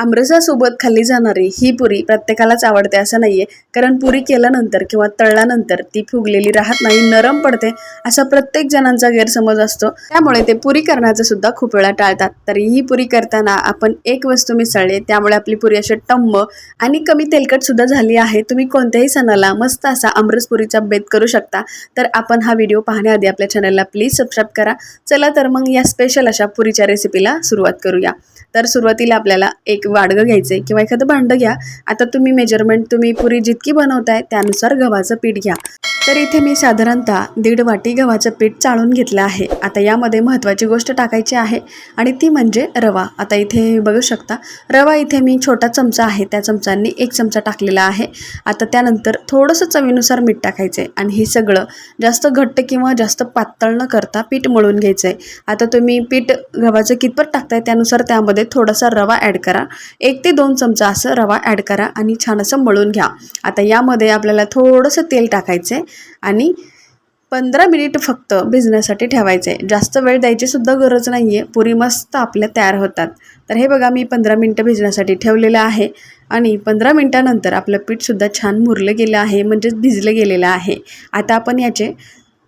आमरसासोबत खाल्ली जाणारी ही पुरी प्रत्येकालाच आवडते असं नाहीये. कारण पुरी केल्यानंतर किंवा तळल्यानंतर ती फुगलेली राहत नाही नरम पडते असा प्रत्येक जणांचा गैरसमज असतो. त्यामुळे ते पुरी करण्याचं सुद्धा खूप वेळा टाळतात. तरी ही पुरी करताना आपण एक वस्तू मिसळली त्यामुळे आपली पुरी अशी टम्म आणि कमी तेलकट सुद्धा झाली आहे. तुम्ही कोणत्याही सणाला मस्त असा आमरस पुरीचा बेत करू शकता. तर आपण हा व्हिडिओ पाहण्याआधी आपल्या चॅनलला प्लीज सबस्क्राईब करा. चला तर मग या स्पेशल अशा पुरीच्या रेसिपीला सुरुवात करूया. तर सुरुवातीला आपल्याला एक वाडगं घ्यायचं आहे किंवा एखादं भांडं घ्या. आता तुम्ही मेजरमेंट तुम्ही पुरी जितकी बनवताय त्यानुसार गव्हाचं पीठ घ्या. तर इथे मी साधारणतः दीड वाटी गव्हाचं पीठ चाळून घेतलं आहे. आता यामध्ये महत्त्वाची गोष्ट टाकायची आहे आणि ती म्हणजे रवा. आता इथे बघू शकता रवा इथे मी छोटा चमचा आहे त्या चमचांनी एक चमचा टाकलेला आहे. आता त्यानंतर थोडंसं चवीनुसार मीठ टाकायचं आहे आणि हे सगळं जास्त घट्ट किंवा जास्त पातळ न करता पीठ मळून घ्यायचं आहे आता तुम्ही पीठ गव्हाचं कितपत टाकताय त्यानुसार त्यामध्ये थोडासा रवा ॲड करा. एक ते दोन चमचा असं रवा ॲड करा आणि छान असं मळून घ्या. आता यामध्ये आपल्याला थोडंसं तेल टाकायचं आहे आणि पंधरा मिनिट फक्त भिजण्यासाठी ठेवायचं. आहे जास्त वेळ द्यायची सुद्धा गरज नाही आहे पुरी मस्त आपल्या तयार होतात. तर हे बघा मी पंधरा मिनटं भिजण्यासाठी ठेवलेलं आहे. आणि पंधरा मिनटानंतर आपलं पीठसुद्धा छान मुरलं गेलं आहे म्हणजेच भिजलं गेलेलं आहे. आता आपण याचे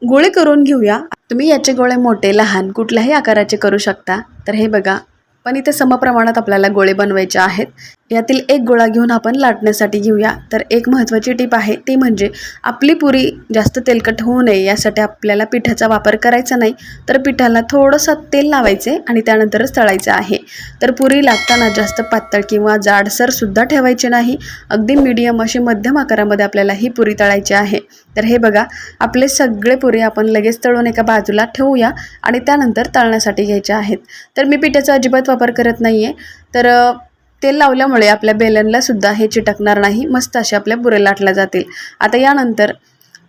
गोळे करून घेऊया. तुम्ही याचे गोळे मोठे लहान कुठल्याही आकाराचे करू शकता. तर हे बघा पण इथे समप्रमाणात आपल्याला गोळे बनवायचे आहेत. यातील एक गोळा घेऊन आपण लाटण्यासाठी घेऊया. तर एक महत्त्वाची टीप आहे ती म्हणजे आपली पुरी जास्त तेलकट होऊ नये यासाठी आपल्याला पिठाचा वापर करायचा नाही. तर पिठाला थोडंसं तेल लावायचे आणि त्यानंतरच तळायचं आहे. तर पुरी लाटताना जास्त पातळ किंवा जाडसरसुद्धा ठेवायची नाही. अगदी मीडियम अशी मध्यम आकारामध्ये आपल्याला ही पुरी तळायची आहे. तर हे बघा आपले सगळे पुरी आपण लगेच तळून एका बाजूला ठेवूया आणि त्यानंतर तळण्यासाठी घ्यायच्या आहेत. तर मी पिठाचा अजिबात वापर करत नाही आहे तर तेल लावल्यामुळे आपल्या बेलनला सुद्धा हे चिटकणार नाही मस्त असे आपल्या बुरे लाटल्या जातील. आता यानंतर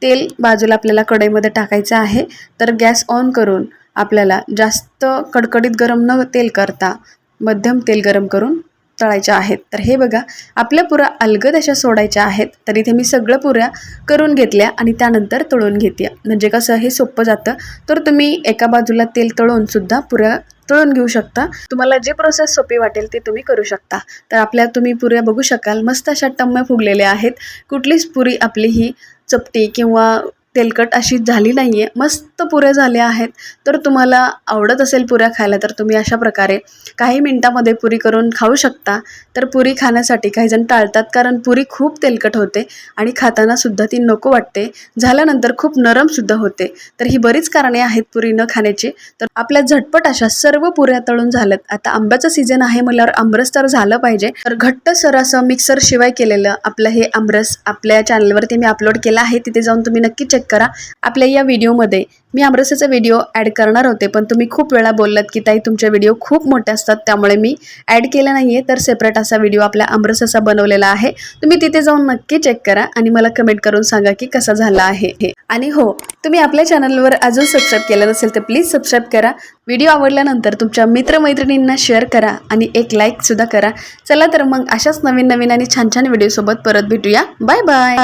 तेल बाजूला आपल्याला कढईमध्ये टाकायचं आहे. तर गॅस ऑन करून आपल्याला जास्त कडकडीत गरम न तेल करता मध्यम तेल गरम करून तळायच्या आहेत. तर हे बघा आपल्या पुऱ्या अलगद अशा सोडायच्या आहेत. तर इथे मी सगळं पुऱ्या करून घेतल्या आणि त्यानंतर तळून घेतल्या. म्हणजे कसं हे सोपं जातं. तर तुम्ही एका बाजूला तेल तळून सुद्धा पुऱ्या तळून घेऊ शकता. तुम्हाला जे प्रोसेस सोपी वाटेल ते तुम्ही करू शकता. तर आपल्या तुम्ही पुऱ्या बघू शकाल. मस्त अशा टम्म्या फुगलेल्या आहेत. कुठलीच पुरी आपली ही चपटी किंवा तेलकट अशी झाली नाही आहे मस्त पुऱ्या झाल्या आहेत. तर तुम्हाला आवडत असेल पुऱ्या खायला तर तुम्ही अशा प्रकारे काही मिनटामध्ये पुरी करून खाऊ शकता. तर पुरी खाण्यासाठी काही जण टाळतात कारण पुरी खूप तेलकट होते आणि खातानासुद्धा ती नको वाटते. झाल्यानंतर खूप नरमसुद्धा होते. तर ही बरीच कारणे आहेत पुरी न खाण्याची. तर आपल्या झटपट अशा सर्व पुऱ्या तळून झाल्यात. आता आंब्याचं सीझन आहे म्हटल्यावर आंबरस तर झालं पाहिजे. तर घट्ट सर असं मिक्सर शिवाय केलेलं आपलं हे आमरस आपल्या चॅनलवरती मी अपलोड केलं आहे. तिथे जाऊन तुम्ही नक्की चेक करा. आपल्या या व्हिडिओमध्ये मी आमरसाचा व्हिडिओ ॲड करणार होते पण तुम्ही खूप वेळा बोललात की ताई तुमचे व्हिडिओ खूप मोठे असतात त्यामुळे मी ॲड केला नाही आहे तर सेपरेट असा व्हिडिओ आपल्या आमरसाचा बनवलेला आहे. तुम्ही तिथे जाऊन नक्की चेक करा आणि मला कमेंट करून सांगा की कसा झाला आहे हे. आणि हो तुम्ही आपल्या चॅनलवर अजून सबस्क्राईब केलं नसेल तर प्लीज सबस्क्राईब करा. व्हिडिओ आवडल्यानंतर तुमच्या मित्रमैत्रिणींना शेअर करा आणि एक लाईकसुद्धा करा. चला तर मग अशाच नवीन नवीन आणि छान छान व्हिडिओसोबत परत भेटूया. Bye bye